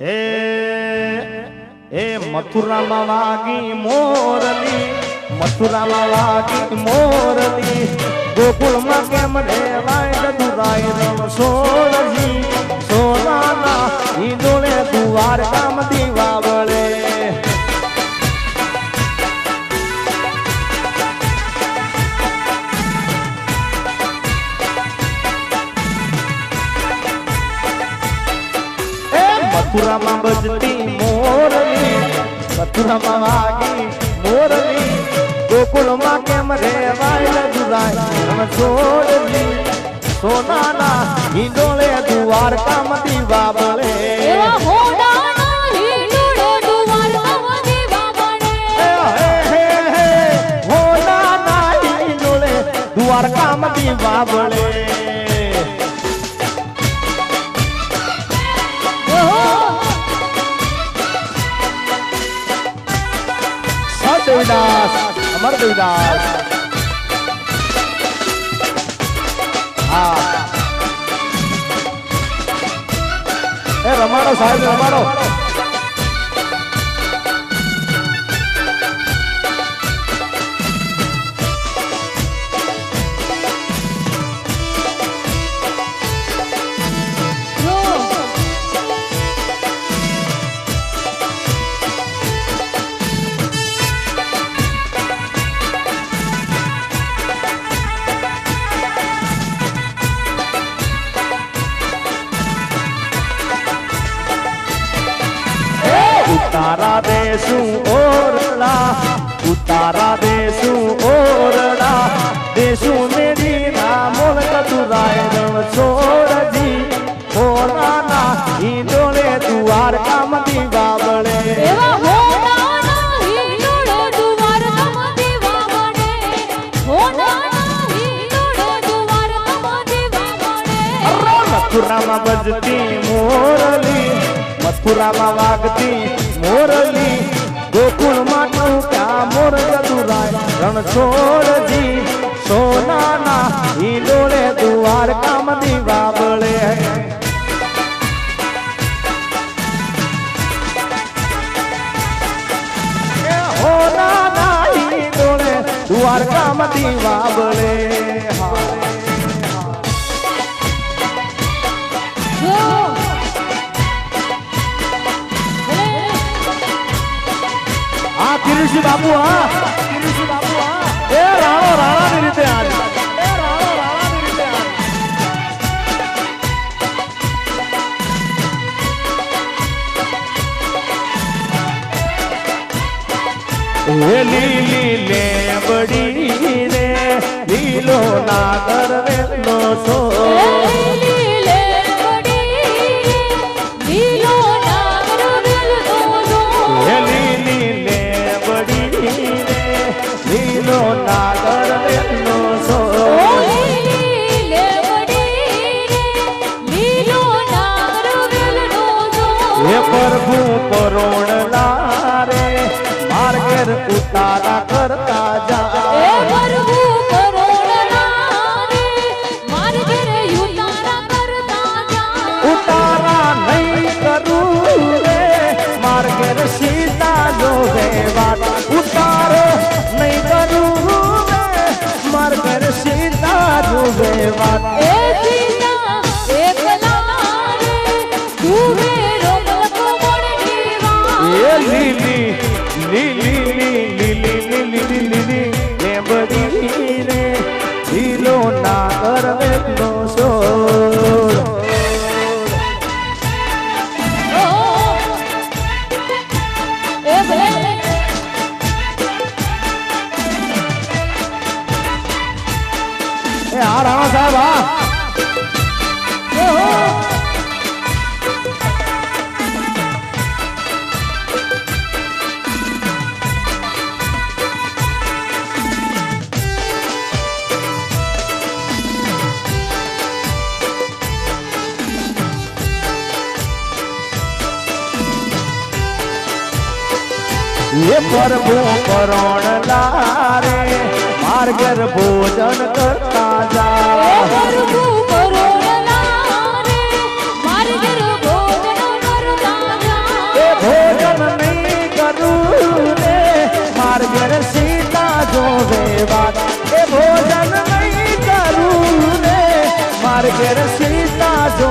હે એ મથુરામાં વાગી મોરલી મથુરામાં વાગી મોરલી ગોકુળમાં કેમ રેવાય દુરાય રમ મથુરામાં બજતી મોરલી મથુરામાં વાગી મોરલી ગોકુળમાં કેમ રેવાય દુરાય રમ સોરજી સોનાના ઈડોળે દુવાર કામ દીવા વળે એવા હોડાના હિંડોળે ડુવારમાં દીવા બળે. દ્વારકામાં દીવા બળે અમર દેવદાસ હા. એ રમાડો સાહેબ રમાડો. દેશું ઓરડા ઉતારા દેશું ઓરડા. દેશું મેરી ના મોલક તુરાય રણ છોડજી. હોનાના ઈડોળે દ્વારકામ દીવા બળે એવા બજતી મોરલી મથુરામાં વાગતી મોરલી ગોકુળમાં ક્યાં મોર જદુરાય રણ છોડજી સોનાના દુવાર કામ દીવા બળે દ્વારકામ દીવા બળે બાબુ હા. એ રાણો રાણાની રીતે આજ લીલી લેબડી રે લીલો નાગર વેલો છો. પ્રભુ પરોણ લારે માર્ગેર ઉતારા કરતા જા. ये प्रभु करण लारे मार्गर भोजन करता जा। भोजन नहीं करू मार्गर सीता जो है भोजन नहीं करू मार्गर सीता जो